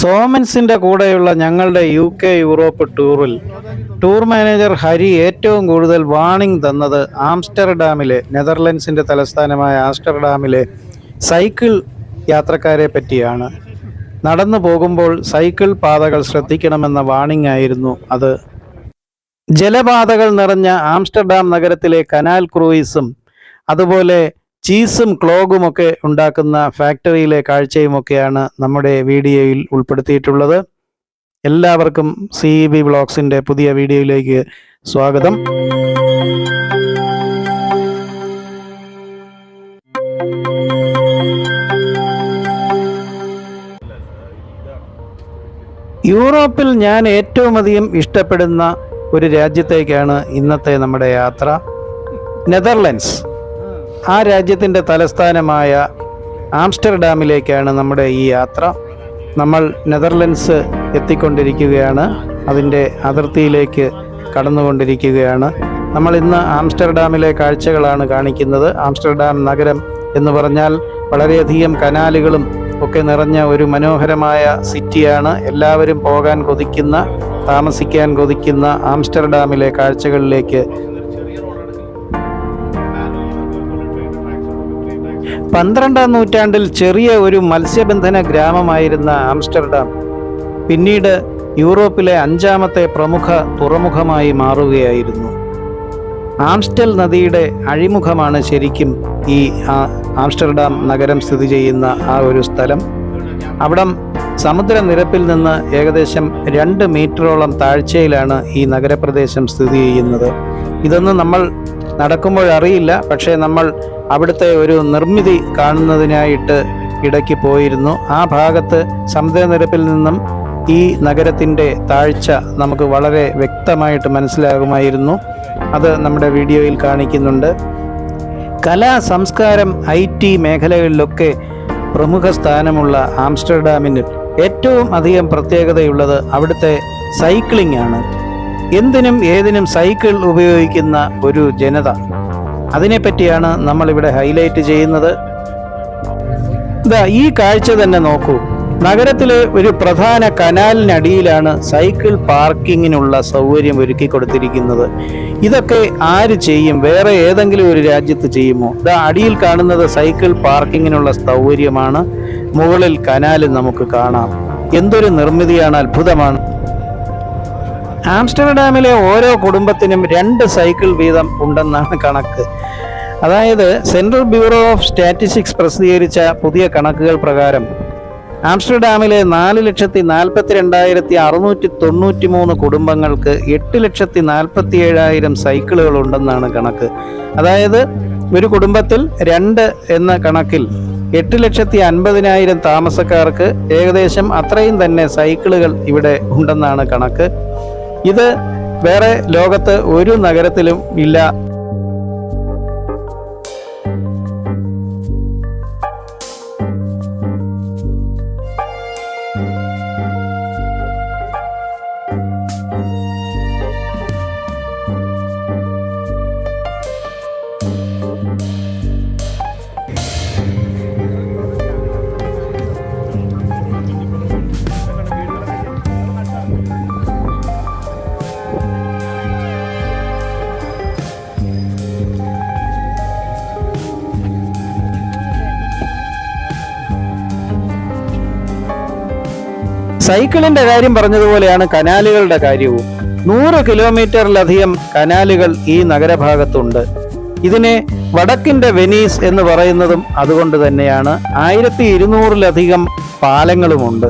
സോമൻസിന്റെ കൂടെയുള്ള ഞങ്ങളുടെ U K Europe ടൂറിൽ ടൂർ മാനേജർ ഹരി ഏറ്റവും കൂടുതൽ വാണിംഗ് തന്നത് ആംസ്റ്റർഡാമിലെ നെതർലൻഡ്സിന്റെ തലസ്ഥാനമായ ആംസ്റ്റർഡാമിലെ സൈക്കിൾ യാത്രക്കാരെ പറ്റിയാണ്. നടന്നു പോകുമ്പോൾ സൈക്കിൾ പാതകൾ ശ്രദ്ധിക്കണമെന്ന വാണിംഗ് ആയിരുന്നു അത്. ജലപാതകൾ നിറഞ്ഞ ആംസ്റ്റർഡാം നഗരത്തിലെ കനാൽ ക്രൂയിസും അതുപോലെ ചീസും ക്ലോഗും ഒക്കെ ഉണ്ടാക്കുന്ന ഫാക്ടറിയിലെ കാഴ്ചയുമൊക്കെയാണ് നമ്മുടെ വീഡിയോയിൽ ഉൾപ്പെടുത്തിയിട്ടുള്ളത്. എല്ലാവർക്കും സി ബി വ്ളോഗ്സിന്റെ പുതിയ വീഡിയോയിലേക്ക് സ്വാഗതം. യൂറോപ്പിൽ ഞാൻ ഏറ്റവും അധികം ഇഷ്ടപ്പെടുന്ന ഒരു രാജ്യത്തേക്കാണ് ഇന്നത്തെ നമ്മുടെ യാത്ര. നെതർലൻഡ്സ്. ആ രാജ്യത്തിന്റെ തലസ്ഥാനമായ ആംസ്റ്റർഡാമിലേക്കാണ് നമ്മുടെ ഈ യാത്ര. നമ്മൾ നെതർലൻഡ്സ് എത്തിക്കൊണ്ടിരിക്കുകയാണ്. അതിന്റെ അതിർത്തിയിലേക്ക് കടന്നുകൊണ്ടിരിക്കുകയാണ്. നമ്മൾ ഇന്ന് ആംസ്റ്റർഡാമിലെ കാഴ്ചകളാണ് കാണിക്കുന്നത്. ആംസ്റ്റർഡാം നഗരം എന്ന് പറഞ്ഞാൽ വളരെയധികം കനാലുകളും ഒക്കെ നിറഞ്ഞ ഒരു മനോഹരമായ സിറ്റിയാണ്. എല്ലാവരും പോകാൻ കൊതിക്കുന്ന താമസിക്കാൻ കൊതിക്കുന്ന ആംസ്റ്റർഡാമിലെ കാഴ്ചകളിലേക്ക് പന്ത്രണ്ടാം നൂറ്റാണ്ടിൽ ചെറിയ ഒരു മത്സ്യബന്ധന ഗ്രാമമായിരുന്ന ആംസ്റ്റർഡാം പിന്നീട് യൂറോപ്പിലെ അഞ്ചാമത്തെ പ്രമുഖ തുറമുഖമായി മാറുകയായിരുന്നു. ആംസ്റ്റൽ നദിയുടെ അഴിമുഖമാണ് ശരിക്കും ഈ ആംസ്റ്റർഡാം നഗരം സ്ഥിതി ചെയ്യുന്ന ആ ഒരു സ്ഥലം. അവിടം സമുദ്രനിരപ്പിൽ നിന്ന് ഏകദേശം രണ്ട് മീറ്ററോളം താഴ്ചയിലാണ് ഈ നഗരപ്രദേശം സ്ഥിതി ചെയ്യുന്നത്. ഇതൊന്നും നമ്മൾ നടക്കുമ്പോഴറിയില്ല പക്ഷേ നമ്മൾ അവിടുത്തെ ഒരു നിർമ്മിതി കാണുന്നതിനായിട്ട് ഇടയ്ക്ക് പോയിരുന്നു. ആ ഭാഗത്ത് സമുദ്രനിരപ്പിൽ നിന്നും ഈ നഗരത്തിന്റെ താഴ്ച നമുക്ക് വളരെ വ്യക്തമായിട്ട് മനസ്സിലാകുമായിരുന്നു. അത് നമ്മുടെ വീഡിയോയിൽ കാണിക്കുന്നുണ്ട്. കലാ സംസ്കാരം ഐ ടി മേഖലകളിലൊക്കെ പ്രമുഖ സ്ഥാനമുള്ള ആംസ്റ്റർഡാമിന് ഏറ്റവും അധികം പ്രത്യേകതയുള്ളത് അവിടുത്തെ സൈക്ലിംഗ് ആണ്. എന്തിനും ഏതിനും സൈക്കിൾ ഉപയോഗിക്കുന്ന ഒരു ജനത. അതിനെപ്പറ്റിയാണ് നമ്മളിവിടെ ഹൈലൈറ്റ് ചെയ്യുന്നത്. ഈ കാഴ്ച തന്നെ നോക്കൂ. നഗരത്തിലെ ഒരു പ്രധാന കനാലിനടിയിലാണ് സൈക്കിൾ പാർക്കിങ്ങിനുള്ള സൗകര്യം ഒരുക്കി കൊടുത്തിരിക്കുന്നത്. ഇതൊക്കെ ആര് ചെയ്യും? വേറെ ഏതെങ്കിലും ഒരു രാജ്യത്ത് ചെയ്യുമോ? ഇതാ അടിയിൽ കാണുന്നത് സൈക്കിൾ പാർക്കിങ്ങിനുള്ള സൗകര്യമാണ്. മുകളിൽ കനാലും നമുക്ക് കാണാം. എന്തൊരു നിർമ്മിതിയാണ് അത്ഭുതമാണ്. ആംസ്റ്റർഡാമിലെ ഓരോ കുടുംബത്തിനും രണ്ട് സൈക്കിൾ വീതം ഉണ്ടെന്നാണ് കണക്ക്. അതായത് സെൻട്രൽ ബ്യൂറോ ഓഫ് സ്റ്റാറ്റിസ്റ്റിക്സ് പ്രസിദ്ധീകരിച്ച പുതിയ കണക്കുകൾ പ്രകാരം ആംസ്റ്റർഡാമിലെ നാല് ലക്ഷത്തി നാൽപ്പത്തി രണ്ടായിരത്തി അറുന്നൂറ്റി തൊണ്ണൂറ്റി മൂന്ന് കുടുംബങ്ങൾക്ക് എട്ട് ലക്ഷത്തി നാൽപ്പത്തി ഏഴായിരം സൈക്കിളുകൾ ഉണ്ടെന്നാണ് കണക്ക്. അതായത് ഒരു കുടുംബത്തിൽ രണ്ട് എന്ന കണക്കിൽ എട്ട് ലക്ഷത്തി അൻപതിനായിരം താമസക്കാർക്ക് ഏകദേശം അത്രയും തന്നെ സൈക്കിളുകൾ ഇവിടെ ഉണ്ടെന്നാണ് കണക്ക്. ഇത് വേറെ ലോകത്ത് ഒരു നഗരത്തിലും ഇല്ല. സൈക്കിളിന്റെ കാര്യം പറഞ്ഞതുപോലെയാണ് കനാലുകളുടെ കാര്യവും. നൂറ് കിലോമീറ്ററിലധികം കനാലുകൾ ഈ നഗരഭാഗത്തുണ്ട്. ഇതിനെ വടക്കിന്റെ വെനീസ് എന്ന് പറയുന്നതും അതുകൊണ്ട് തന്നെയാണ് ആയിരത്തി ഇരുന്നൂറിലധികം പാലങ്ങളുമുണ്ട്.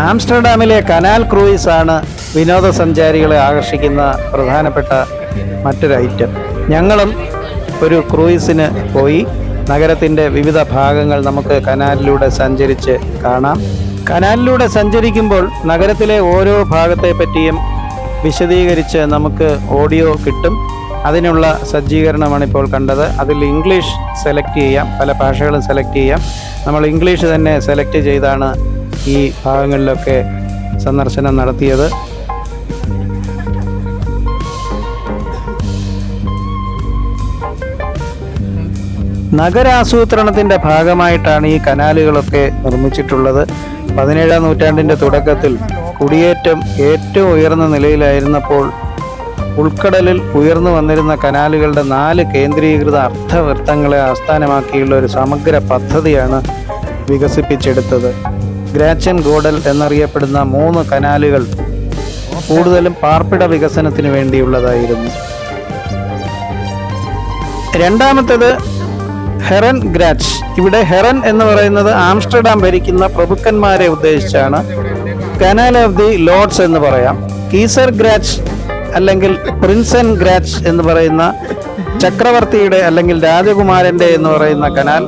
ആംസ്റ്റർഡാമിലെ കനാൽ ക്രൂയിസ് ആണ് വിനോദസഞ്ചാരികളെ ആകർഷിക്കുന്ന പ്രധാനപ്പെട്ട മറ്റൊരു ഐറ്റം. ഞങ്ങളും ഒരു ക്രൂയിസിന് പോയി നഗരത്തിന്റെ വിവിധ ഭാഗങ്ങൾ നമുക്ക് കനാലിലൂടെ സഞ്ചരിച്ച് കാണാം. കനാലിലൂടെ സഞ്ചരിക്കുമ്പോൾ നഗരത്തിലെ ഓരോ ഭാഗത്തെ പറ്റിയും വിശദീകരിച്ച് നമുക്ക് ഓഡിയോ കിട്ടും. അതിനുള്ള സജ്ജീകരണമാണ് ഇപ്പോൾ കണ്ടത്. അതിൽ ഇംഗ്ലീഷ് സെലക്ട് ചെയ്യാം. പല ഭാഷകളും സെലക്ട് ചെയ്യാം. നമ്മൾ ഇംഗ്ലീഷ് തന്നെ സെലക്ട് ചെയ്താണ് ഈ ഭാഗങ്ങളിലൊക്കെ സന്ദർശനം നടത്തിയത്. നഗരാസൂത്രണത്തിന്റെ ഭാഗമായിട്ടാണ് ഈ കനാലുകളൊക്കെ നിർമ്മിച്ചിട്ടുള്ളത്. പതിനേഴാം നൂറ്റാണ്ടിന്റെ തുടക്കത്തിൽ കുടിയേറ്റം ഏറ്റവും ഉയർന്ന നിലയിലായിരുന്നപ്പോൾ ഉൾക്കടലിൽ ഉയർന്നു വന്നിരുന്ന കനാലുകളുടെ നാല് കേന്ദ്രീകൃത അർത്ഥവൃത്തങ്ങളെ ആസ്ഥാനമാക്കിയുള്ള ഒരു സമഗ്ര പദ്ധതിയാണ് വികസിപ്പിച്ചെടുത്തത്. ഗ്രാച്ചൻ ഗോഡൽ എന്നറിയപ്പെടുന്ന മൂന്ന് കനാലുകൾ കൂടുതലും പാർപ്പിട വികസനത്തിന് വേണ്ടിയുള്ളതായിരുന്നു. രണ്ടാമത്തേത് ഹെറൻ ഗ്രാച്ച് ഇവിടെ ഹെറൻ എന്ന് പറയുന്നത് ആംസ്റ്റർഡാം ഭരിക്കുന്ന പ്രഭുക്കന്മാരെ ഉദ്ദേശിച്ചാണ്. കനാൽ ഓഫ് ദി ലോർഡ്സ് എന്ന് പറയാം. കീസർ ഗ്രാച്ച് അല്ലെങ്കിൽ പ്രിൻസൻ ഗ്രാച്ച് എന്ന് പറയുന്ന ചക്രവർത്തിയുടെ അല്ലെങ്കിൽ രാജകുമാരന്റെ എന്ന് പറയുന്ന കനാൽ.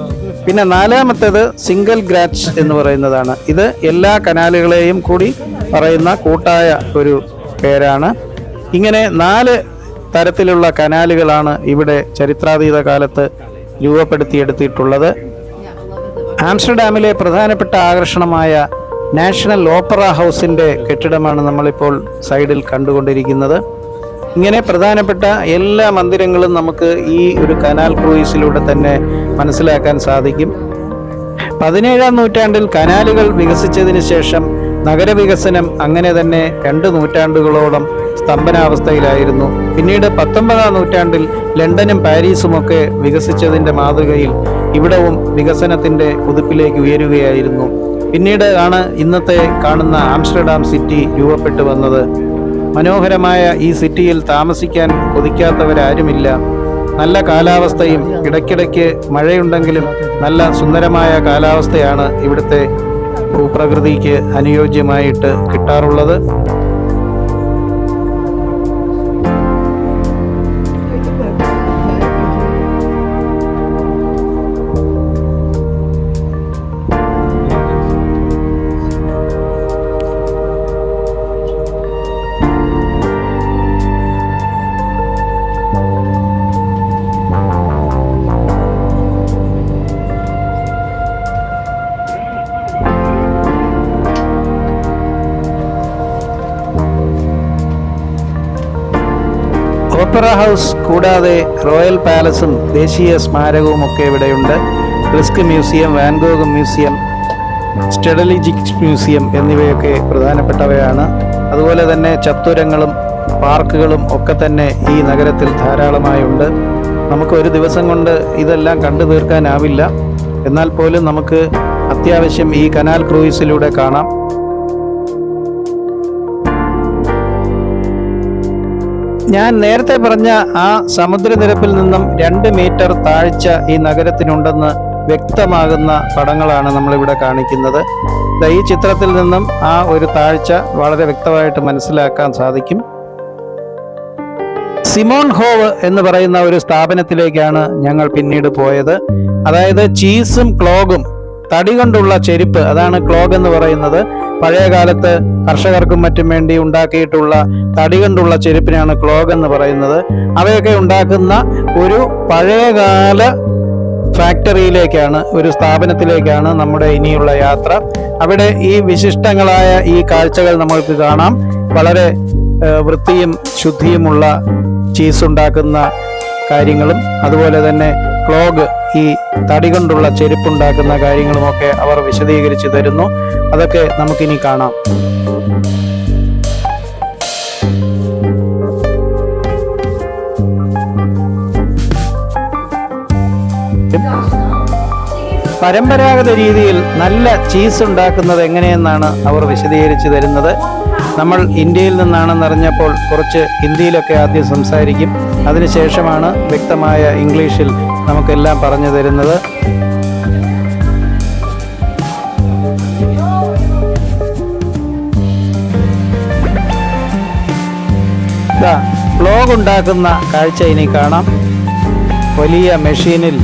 പിന്നെ നാലാമത്തേത് സിംഗിൾ ഗ്രാച്ച് എന്ന് പറയുന്നതാണ്. ഇത് എല്ലാ കനാലുകളെയും കൂടി പറയുന്ന കൂട്ടായ ഒരു പേരാണ്. ഇങ്ങനെ നാല് തരത്തിലുള്ള കനാലുകളാണ് ഇവിടെ ചരിത്രാതീത കാലത്ത് രൂപപ്പെടുത്തിയെടുത്തിട്ടുള്ളത്. ആംസ്റ്റർഡാമിലെ പ്രധാനപ്പെട്ട ആകർഷണമായ നാഷണൽ ഓപ്പറ ഹൗസിന്റെ കെട്ടിടമാണ് നമ്മളിപ്പോൾ സൈഡിൽ കണ്ടുകൊണ്ടിരിക്കുന്നത്. ഇങ്ങനെ പ്രധാനപ്പെട്ട എല്ലാ മന്ദിരങ്ങളും നമുക്ക് ഈ ഒരു കനാൽ ക്രൂയിസിലൂടെ തന്നെ മനസ്സിലാക്കാൻ സാധിക്കും. പതിനേഴാം നൂറ്റാണ്ടിൽ കനാലുകൾ വികസിച്ചതിന് ശേഷം നഗരവികസനം അങ്ങനെ തന്നെ രണ്ട് നൂറ്റാണ്ടുകളോളം സ്തംഭനാവസ്ഥയിലായിരുന്നു. പിന്നീട് പത്തൊമ്പതാം നൂറ്റാണ്ടിൽ ലണ്ടനും പാരീസുമൊക്കെ വികസിച്ചതിന്റെ മാതൃകയിൽ ഇവിടവും വികസനത്തിന്റെ കുതിപ്പിലേക്ക് ഉയരുകയായിരുന്നു. പിന്നീട് ആണ് ഇന്നത്തെ കാണുന്ന ആംസ്റ്റർഡാം സിറ്റി രൂപപ്പെട്ടു വന്നത്. മനോഹരമായ ഈ സിറ്റിയിൽ താമസിക്കാൻ കൊതിക്കാത്തവരാരുമില്ല. നല്ല കാലാവസ്ഥയും ഇടയ്ക്കിടയ്ക്ക് മഴയുണ്ടെങ്കിലും നല്ല സുന്ദരമായ കാലാവസ്ഥയാണ് ഇവിടുത്തെ ഭൂപ്രകൃതിക്ക് അനുയോജ്യമായിട്ട് കിട്ടാറുള്ളത്. ഓപ്പറ ഹൗസ് കൂടാതെ റോയൽ പാലസും ദേശീയ സ്മാരകവും ഒക്കെ ഇവിടെയുണ്ട് Rijksmuseum Van Gogh museum Stedelijk museum എന്നിവയൊക്കെ പ്രധാനപ്പെട്ടവയാണ്. അതുപോലെ തന്നെ ചത്തുരങ്ങളും പാർക്കുകളും ഒക്കെ തന്നെ ഈ നഗരത്തിൽ ധാരാളമായുണ്ട്. നമുക്ക് ഒരു ദിവസം കൊണ്ട് ഇതെല്ലാം കണ്ടു തീർക്കാനാവില്ല. എന്നാൽ പോലും നമുക്ക് അത്യാവശ്യം ഈ കനാൽ ക്രൂയിസിലൂടെ കാണാം. ഞാൻ നേരത്തെ പറഞ്ഞ ആ സമുദ്രനിരപ്പിൽ നിന്നും രണ്ട് മീറ്റർ താഴ്ച ഈ നഗരത്തിനുണ്ടെന്ന് വ്യക്തമാകുന്ന പടങ്ങളാണ് നമ്മളിവിടെ കാണിക്കുന്നത്. ഈ ചിത്രത്തിൽ നിന്നും ആ ഒരു താഴ്ച വളരെ വ്യക്തമായിട്ട് മനസ്സിലാക്കാൻ സാധിക്കും. സിമോൺ ഹോവ് എന്ന് പറയുന്ന ഒരു സ്ഥാപനത്തിലേക്കാണ് ഞങ്ങൾ പിന്നീട് പോയത്. അതായത് ചീസും ക്ലോഗും തടി കൊണ്ടുള്ള ചെരുപ്പ് അതാണ് ക്ലോഗ് എന്ന് പറയുന്നത്. പഴയ കാലത്ത് കർഷകർക്കും മറ്റും വേണ്ടി ഉണ്ടാക്കിയിട്ടുള്ള തടി കൊണ്ടുള്ള ചെരുപ്പിനാണ് ക്ലോഗ് എന്ന് പറയുന്നത്. അവയൊക്കെ ഉണ്ടാക്കുന്ന ഒരു പഴയകാല ഫാക്ടറിയിലേക്കാണ് ഒരു സ്ഥാപനത്തിലേക്കാണ് നമ്മുടെ ഇനിയുള്ള യാത്ര. അവിടെ ഈ വിശിഷ്ടങ്ങളായ ഈ കാഴ്ചകൾ നമ്മൾക്ക് കാണാം. വളരെ വൃത്തിയും ശുദ്ധിയുമുള്ള ചീസ് ഉണ്ടാക്കുന്ന കാര്യങ്ങളും അതുപോലെ തന്നെ ക്ലോഗ് ഈ തടി കൊണ്ടുള്ള ചെരുപ്പുണ്ടാക്കുന്ന കാര്യങ്ങളുമൊക്കെ അവർ വിശദീകരിച്ചു തരുന്നു. അതൊക്കെ നമുക്കിനി കാണാം. പരമ്പരാഗത രീതിയിൽ നല്ല ചീസ് ഉണ്ടാക്കുന്നത് എങ്ങനെയെന്നാണ് അവർ വിശദീകരിച്ചു തരുന്നത്. നമ്മൾ ഇന്ത്യയിൽ നിന്നാണെന്നറിഞ്ഞപ്പോൾ കുറച്ച് ഹിന്ദിയിലൊക്കെ ആദ്യം സംസാരിക്കും. അതിനുശേഷമാണ് വ്യക്തമായ ഇംഗ്ലീഷിൽ നമുക്കെല്ലാം പറഞ്ഞു തരുന്നത്. ബ്ലോഗ് ഉണ്ടാക്കുന്ന കാഴ്ച ഇനി കാണാം. വലിയ മെഷീനിൽ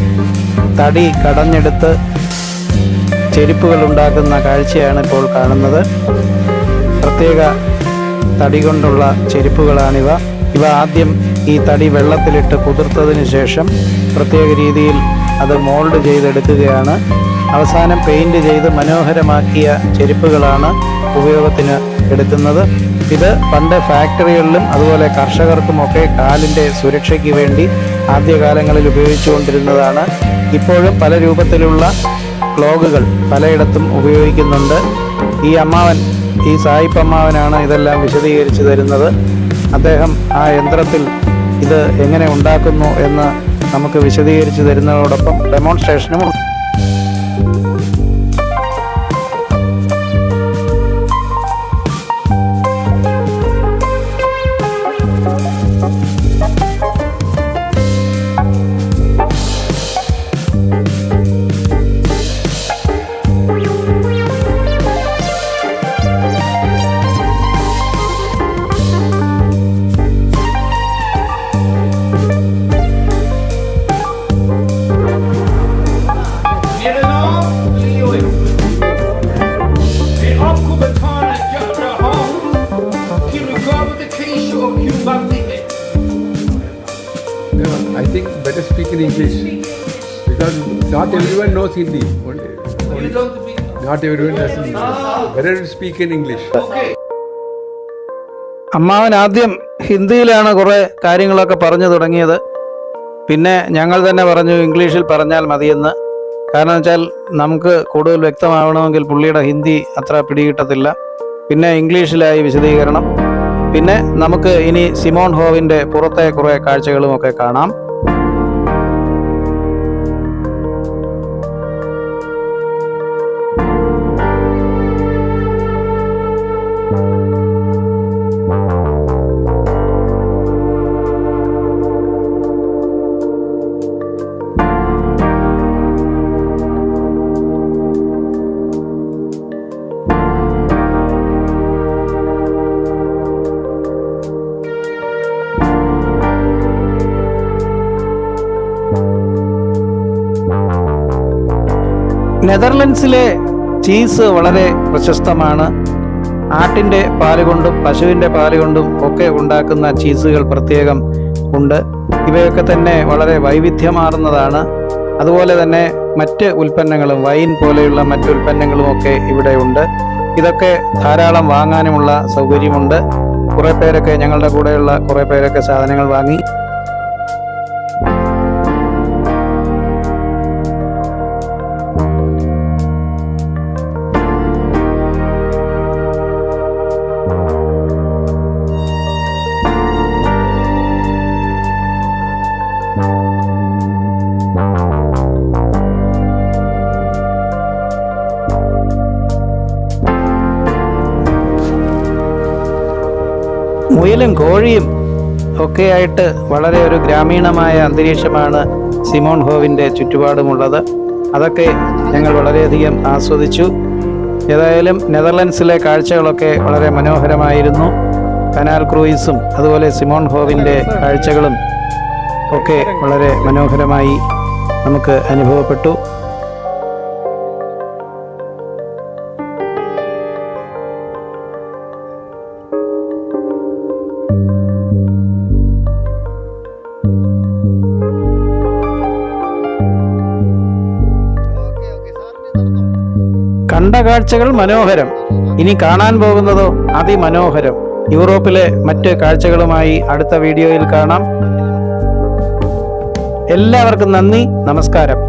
തടി കടഞ്ഞെടുത്ത് ചെരുപ്പുകൾ ഉണ്ടാക്കുന്ന കാഴ്ചയാണ് ഇപ്പോൾ കാണുന്നത്. പ്രത്യേക തടി കൊണ്ടുള്ള ചെരുപ്പുകളാണിവ. ഇവ ആദ്യം ഈ തടി വെള്ളത്തിലിട്ട് കുതിർത്തതിന് ശേഷം പ്രത്യേക രീതിയിൽ അത് മോൾഡ് ചെയ്തെടുക്കുകയാണ്. അവസാനം പെയിന്റ് ചെയ്ത് മനോഹരമാക്കിയ ചെരുപ്പുകളാണ് ഉപയോഗത്തിന് എടുക്കുന്നത്. ഇത് പണ്ട് ഫാക്ടറികളിലും അതുപോലെ കർഷകർക്കുമൊക്കെ കാലിന്റെ സുരക്ഷയ്ക്ക് വേണ്ടി ആദ്യകാലങ്ങളിൽ ഉപയോഗിച്ചുകൊണ്ടിരുന്നതാണ്. ഇപ്പോഴും പല രൂപത്തിലുള്ള ക്ലോഗുകൾ പലയിടത്തും ഉപയോഗിക്കുന്നുണ്ട്. ഈ അമ്മാവൻ ഈ സായിപ്പ് അമ്മാവനാണ് ഇതെല്ലാം വിശദീകരിച്ചു തരുന്നത്. അദ്ദേഹം ആ യന്ത്രത്തിൽ ഇത് എങ്ങനെ ഉണ്ടാക്കുന്നു എന്ന് നമുക്ക് വിശദീകരിച്ചു തരുന്നതോടൊപ്പം ഡെമോൺസ്ട്രേഷനും I think better speak in English. Because not everyone knows Hindi. Only, only, not everyone does English. Better to speak in English. അമ്മാവൻ ആദ്യം ഹിന്ദിയിലാണ് കുറേ കാര്യങ്ങളൊക്കെ പറഞ്ഞു തുടങ്ങിയത്. പിന്നെ ഞങ്ങൾ തന്നെ പറഞ്ഞു ഇംഗ്ലീഷിൽ പറഞ്ഞാൽ മതിയെന്ന്. കാരണം വെച്ചാൽ നമുക്ക് കൂടുതൽ വ്യക്തമാവണമെങ്കിൽ പുള്ളിയുടെ ഹിന്ദി അത്ര പിടികിട്ടത്തില്ല. പിന്നെ ഇംഗ്ലീഷിലായി വിശദീകരണം. പിന്നെ നമുക്ക് ഇനി സിമോൺ ഹോവിന്റെ പുറത്തെ കുറേ കാഴ്ചകളുമൊക്കെ കാണാം. നെതർലൻഡ്സിലെ ചീസ് വളരെ പ്രശസ്തമാണ്. ആട്ടിന്റെ പാൽ കൊണ്ടും പശുവിന്റെ പാൽ കൊണ്ടും ഒക്കെ ഉണ്ടാക്കുന്ന ചീസുകൾ പ്രത്യേകം ഉണ്ട്. ഇവയൊക്കെ തന്നെ വളരെ വൈവിധ്യമാർന്നതാണ്. അതുപോലെ തന്നെ മറ്റ് ഉൽപ്പന്നങ്ങളും വൈൻ പോലെയുള്ള മറ്റ് ഉൽപ്പന്നങ്ങളും ഒക്കെ ഇവിടെ ഉണ്ട്. ഇതൊക്കെ ധാരാളം വാങ്ങാനുമുള്ള സൗകര്യമുണ്ട്. കുറേ പേരൊക്കെ ഞങ്ങളുടെ കൂടെയുള്ള കുറേ പേരൊക്കെ സാധനങ്ങൾ വാങ്ങി. മുയലും കോഴിയും ഒക്കെയായിട്ട് വളരെ ഒരു ഗ്രാമീണമായ അന്തരീക്ഷമാണ് സിമോൺ ഹോവിന്റെ ചുറ്റുപാടുമുള്ളത്. അതൊക്കെ ഞങ്ങൾ വളരെയധികം ആസ്വദിച്ചു. ഏതായാലും നെതർലൻഡ്സിലെ കാഴ്ചകളൊക്കെ വളരെ മനോഹരമായിരുന്നു. കനാൽ ക്രൂയിസും അതുപോലെ സിമോൺ ഹോവിന്റെ കാഴ്ചകളും ഒക്കെ വളരെ മനോഹരമായി നമുക്ക് അനുഭവപ്പെട്ടു. കണ്ട കാഴ്ചകൾ മനോഹരം. ഇനി കാണാൻ പോകുന്നതോ അതിമനോഹരം. യൂറോപ്പിലെ മറ്റ് കാഴ്ചകളുമായി അടുത്ത വീഡിയോയിൽ കാണാം. എല്ലാവർക്കും നന്ദി നമസ്കാരം.